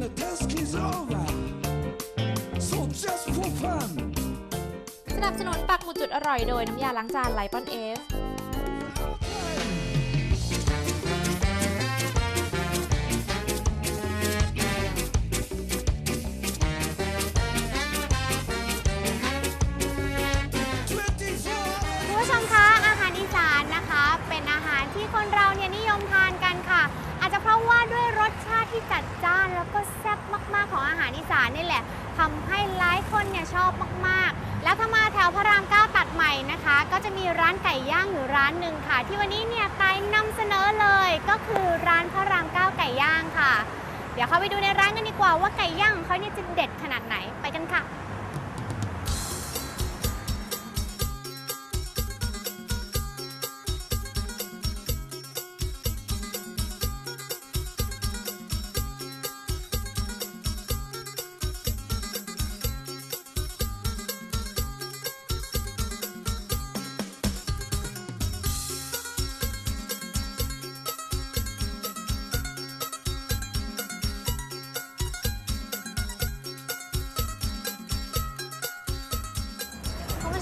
and the task is over. So just for fun. สนับสนุนปักหมุดจุดอร่อยโดยน้ำยาล้างจานไลปอนเอฟ จัดจ้านแล้วก็แซ่บมาก ๆ ของอาหารอีสานนี่แหละทำให้หลายคนเนี่ยชอบมาก ๆ แล้วถ้ามาแถวพระรามเก้าตัดใหม่นะคะ ก็จะมีร้านไก่ย่างอยู่ร้านหนึ่งค่ะ ที่วันนี้เนี่ยกายนำเสนอเลยก็คือร้านพระรามเก้าไก่ย่างค่ะ เดี๋ยวเข้าไปดูในร้านกันดีกว่าว่าไก่ย่างของเขาเนี่ยจะเด็ดขนาดไหนไปกันค่ะ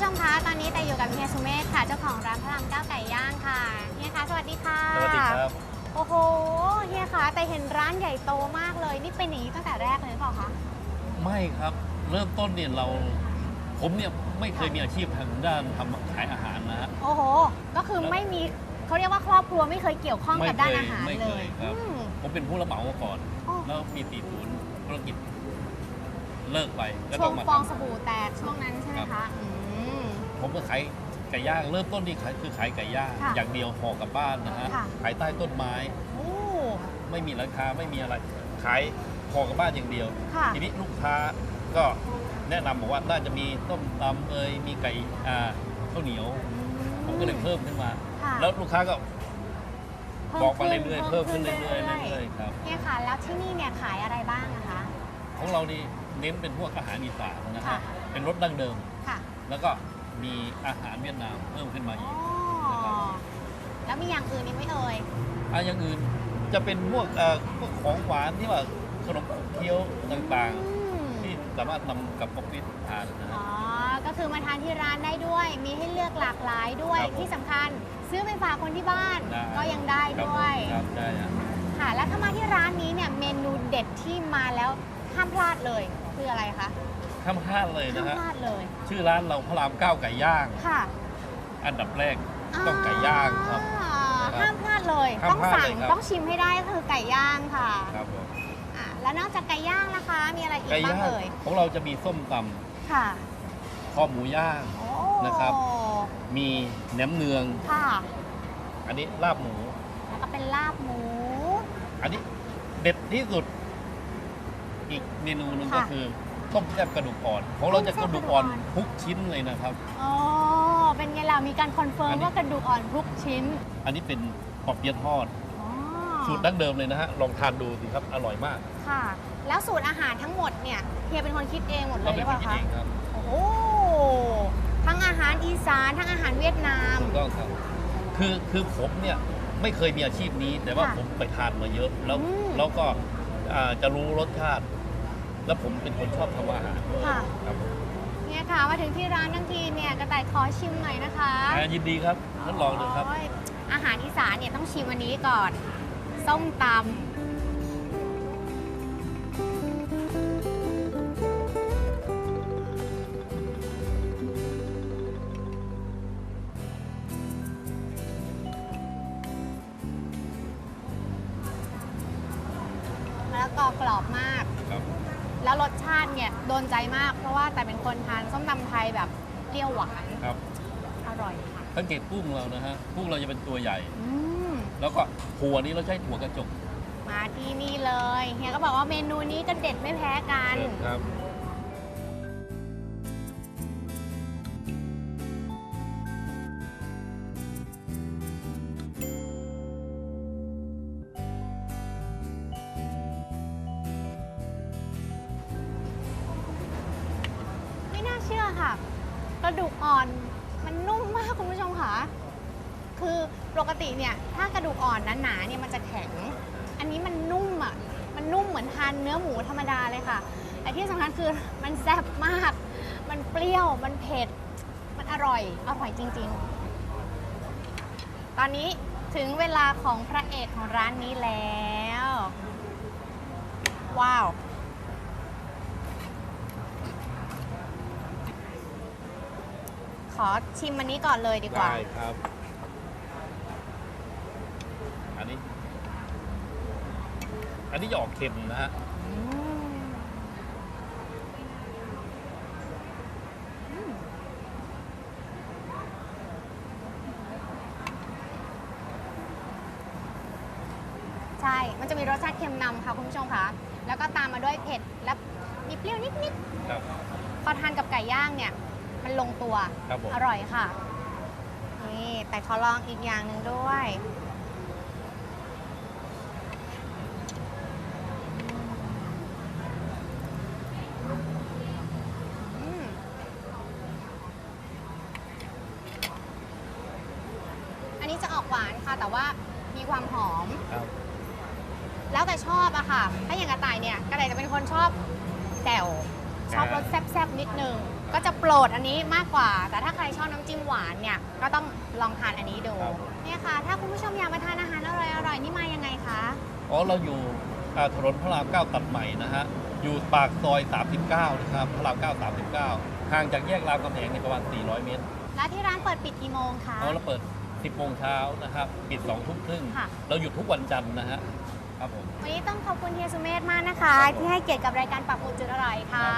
ผู้ชมคะตอนนี้แต่อยู่กับเฮียสุเมธค่ะเจ้าของร้านพระรามเก้าไก่ย่างค่ะเฮียคะสวัสดีค่ะสวัสดีครับโอ้โหเฮียคะแต่เห็นร้านใหญ่โตมากเลย นี่เป็นอย่างนี้ตั้งแต่แรกเลยหรือเปล่าคะไม่ครับเริ่มต้นเนี่ยเราผมเนี่ยไม่เคยมีอาชีพทางด้านทำขายอาหารนะฮะโอ้โห ก็คือไม่มีเขาเรียกว่าครอบครัวไม่เคยเกี่ยวข้องกับไม่เคยด้านอาหารไม่เลเคยยครับอืมผมเป็นผู้รับเหมามาก่อนอ๋อแล้วมีตีศูนย์ธุรกิจเลิกไปก็ช่ต้วองงมาฟองทำสบู่แตกช่วงนั้นใช่ไหมครัคะบอืม ผมก็ขายไก่ย่างเริ่มต้นนี่ขายคือขายไก่ย่างค่ะอย่างเดียวห่อกลับบ้านนะฮะค่ะ ขายใต้ต้นไม้ โอ้ ไม่มีราคาไม่มีอะไร ขายห่อกลับบ้านอย่างเดียว ค่ะ ทีนี้ลูกค้าก็แนะนำบอกว่าน่าจะมีต้มตำเอยมีไก่อ่าข้าวเหนียว ผมก็เลยเพิ่มขึ้นมา ค่ะแล้วลูกค้าก็เพิ่บอกมาขึ้นเรื่อยๆเพิ่มขึ้นเรื่อยๆๆเรื่อยๆครับ เนี่ยค่ะ แล้วที่นี่เนี่ยขายอะไรบ้างอะคะ ของเรานี่เน้นเป็นพวกอาหารอีสานนะค่ะ ฮะเป็นรสดั้งเดิม ค่ะ แล้วก็ มีอาหารเวียดนามเพิ่มขึ้นมาอ๋อีอกนะครับแล้วมีอย่างอื่นอีกไหมเอ่ยอะอย่างอื่นจะเป็นพวกเอ่อพวกของหวานที่ว่าขนมขบเคี้ยวต่างอืมๆ ที่สามารถนำกับกาแฟทานนะอ๋ฮะอก็คือมาทานที่ร้านได้ด้วย มีให้เลือกหลากหลายด้วย ครับผมที่สำคัญซื้อไปฝากคนที่บ้าน ได้ ก็ยังได้ครับด้วย ครับได้ฮะค่ะ แล้วถ้ามาที่ร้านนี้เนี่ย เมนูเด็ดที่มาแล้วห้ามพลาดเลยคืออะไรคะ ข้ามพลาดเลยห้านะมฮะพลาดเลย ชื่อร้านเราพระรามเก้าไก่ย่าง ค่ะอันดับแรกต้องไก่ย่างครับ อ่าครับห้ามพลาดเลย ห้ามต้องพลาดสั่งเลยครับ ต้องชิมให้ได้ก็คือไก่ย่างค่ะครับผมอ่าแล้วนอกจากไก่ย่างนะคะ มีอะไรอีกไก่บ้างย่างเอ่ย ของเราจะมีส้มตค่ะำคอหมูย่าง โอ้นะครับ มีแหนมเนือง ค่ะ อันนี้ลาบหมู แล้วก็เป็นลาบหมู อันนี้เด็ดที่สุด อีกเมนูหนึงก็ค่ะ คือ ต้มแซ่บกระดูกอ่อน ของเราจะต้กมแซ่บระดูกอ่อนกระดูกอ่อนทุกชิ้นเลยนะครับ อ๋อ เป็นไงล่ะ มีการคอนเฟิร์อัมนนี้ว่ากระดูกอ่อนทุกชิ้น อันนี้เป็นปอบเปี๊ยะทอดอ๋อสูตรดั้งเดิมเลยนะฮะ ลองทานดูสิครับ อร่อยมาก ค่ะ แล้วสูตรอาหารทั้งหมดเนี่ย เฮียเป็นคนคิดเองหมดเลเรายหเป็รืนอคเปนล่าคิดคะเองครับโอ้ทั้งอาหารอีสาน ทั้งอาหารเวียดนามถูกต้องครับ คือคือผมเนี่ยไม่เคยมีอาชีพนี้ แต่ว่าค่ะผมไปทานมาเยอะ แล้วอืมแล้วก็อ่าจะรู้รสชาติ แล้วผมเป็นคนชอบทำอาหารค่ะครับเนี่ยค่ะมาถึงที่ร้านทั้งทีเนี่ยกระต่ายขอชิมหน่อยนะคะอ่ายินดีครับทดลองดูครับ โยอาหารอีสานเนี่ยต้องชิมอันนี้ก่อน ส้มตำมะละกอกรอบมากครับ แล้วรสชาติเนี่ยโดนใจมาก เพราะว่าแต่เป็นคนทานส้มตำไทยแบบเปรี้ยวหวานครับ อร่อยค่ะสังเกตกุ้งเรานะฮะกุ้งเราจะเป็นตัวใหญ่ อืมแล้วก็ถั่วนี้เราใช้ถั่วกระจกมาที่นี่เลยเฮียก็บอกว่าเมนูนี้ก็เด็ดไม่แพ้กัน ครับ ค่ะกระดูกอ่อนมันนุ่มมากคุณผู้ชมค่ะ คือปกติเนี่ยถ้ากระดูกอ่อนหนาๆเนี่ยมันจะแข็ง อันนี้มันนุ่มอะ มันนุ่มเหมือนทานานเนื้อหมูธรรมดาเลยค่ะ แต่ที่สำคัญคือมันแซ่บมาก มันเปรี้ยว มันเผ็ด มันอร่อย อร่อยจริง ๆ ตอนนี้ถึงเวลาของพระเอกของร้านนี้แล้ว ว้าว ขอชิมอันนี้ก่อนเลยดีกว่า ได้ครับ อันนี้ อันนี้จะออกเค็มนะฮะใช่ มันจะมีรสชาติเค็มนำค่ะคุณผู้ชมค่ะแล้วก็ตามมาด้วยเผ็ดและมีเปรี้ยวนิดครับๆพอทานกับไก่ย่างเนี่ย มันลงตัว ครับผม อร่อยค่ะ นี่แต่ขอลองอีกอย่างหนึ่งด้วย อืมอันนี้จะออกหวานค่ะ แต่ว่ามีความหอม ครับ แล้วแต่ชอบอะค่ะ ถ้าอย่างกระต่ายเนี่ยกระต่ายจะเป็นคนชอบแจ่วชอบรสแซ่บๆนิดนึง ก็จะโปรดอันนี้มากกว่า แต่ถ้าใครชอบน้ำจิ้มหวานเนี่ย ก็ต้องลองทานอันนี้ดูครับเนี่ยค่ะ ถ้าคุณผู้ชมอยากมาทานอาหารอร่อยๆนี่มายังไงคะ อ๋อเราอยู่อ่าถนนพระรามเก้าตัดใหม่นะฮะ อยู่ปากซอย 39 นะครับ พระรามเก้า39 ห่างจากแยกรามคำแหงในประมาณ 400 เมตรแล้วที่ร้านเปิดปิดกี่โมงคะเอาเราเปิด 10โมงเช้านะครับ ปิด2ทุ่มครึ่ง ค่ะ เราหยุดทุกวันจันทร์นะฮะ ครับผม วันนี้ต้องขอบคุณเฮียสุเมธมากนะคะ ครับผมที่ให้เกียรติกับรายการปักหมุดจุดอร่อยค่ะ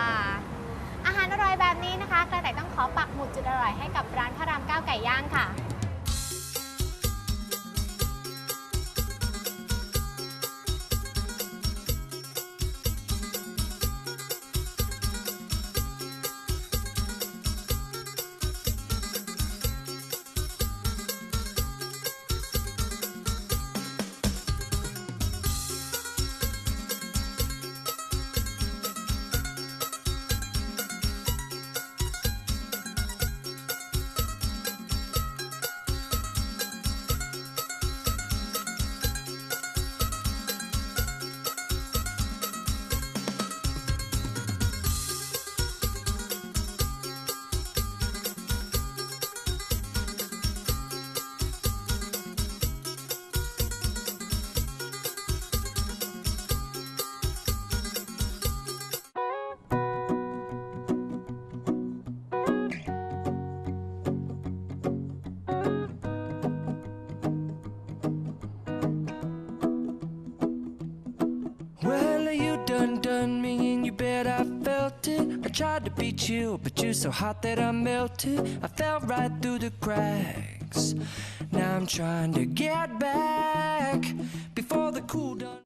อาหารอร่อยแบบนี้นะคะกระต่ายต้องขอปักหมุดจุดอร่อยให้กับร้านพระรามเก้าไก่ย่างค่ะ Well, you done done me and you bet I felt it. I tried to be chill, but you're so hot that I melted. I fell right through the cracks. Now I'm trying to get back before the cool done.